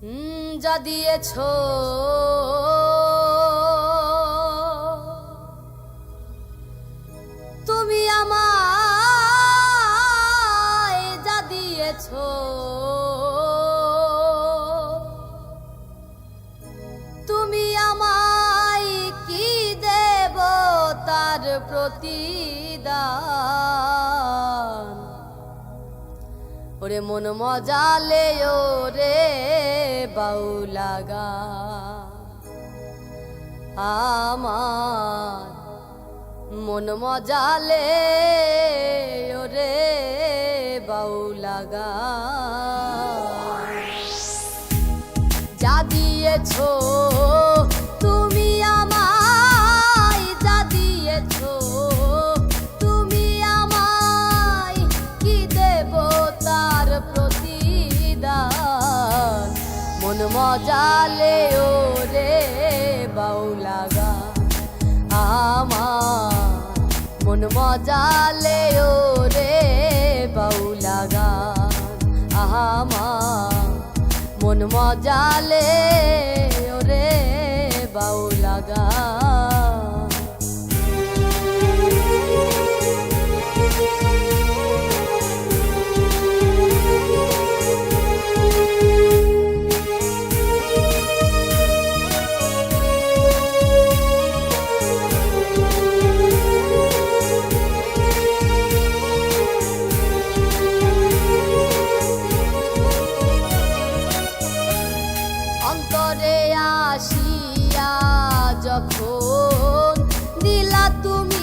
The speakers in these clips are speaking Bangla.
যা দিয়েছ। তুমি আমায় যা দিয়েছ। তুমি আমায় কি দেব তার প্রতিদান? ওরে মন মজালে ওরে বাউলাগা আমার মন মজালে ওরে বাউলাগা যা দিয়েছ মন রে বাউলা বাউলাগা। আমার মন মজালে বাউলা বাউলাগা। আমার মন মজালে আসিয়া যখন দিলা তুমি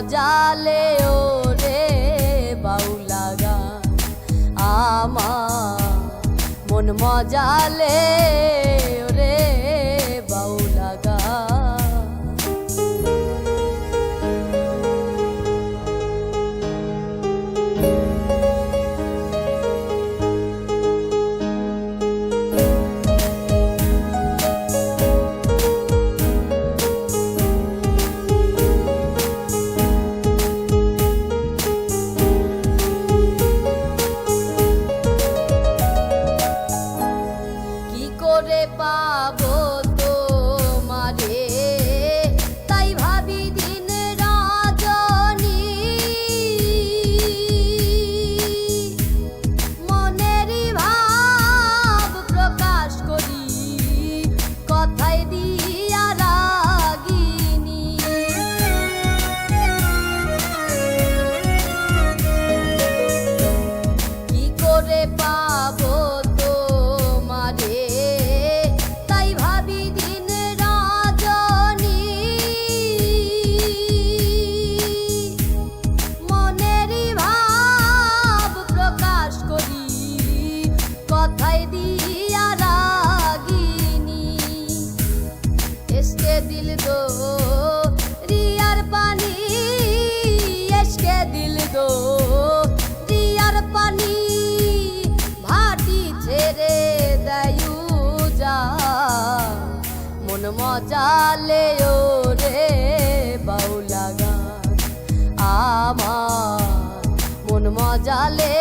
মন রে বাউলা গান আমার মন মজালে মন রে বাউলা গান আমার মন মজালে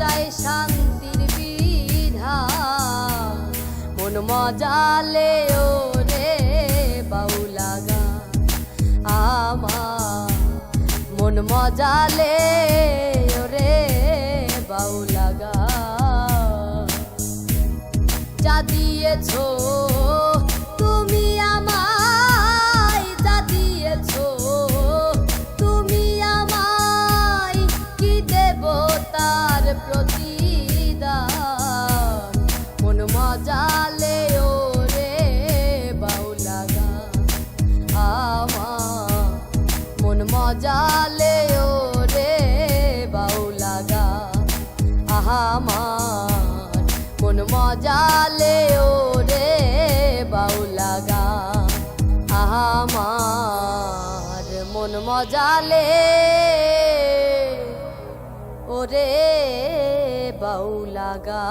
শান্তির বিধান মন মজালে ও রে বাউলা গান আমার মন মজালে ও রে বাউলা গান যা দিয়েছ মজালে ওরে বাউলাগা আহামার মন মজালে ওরে বাউলাগা আহামার মন মজালে ওরে বাউলাগা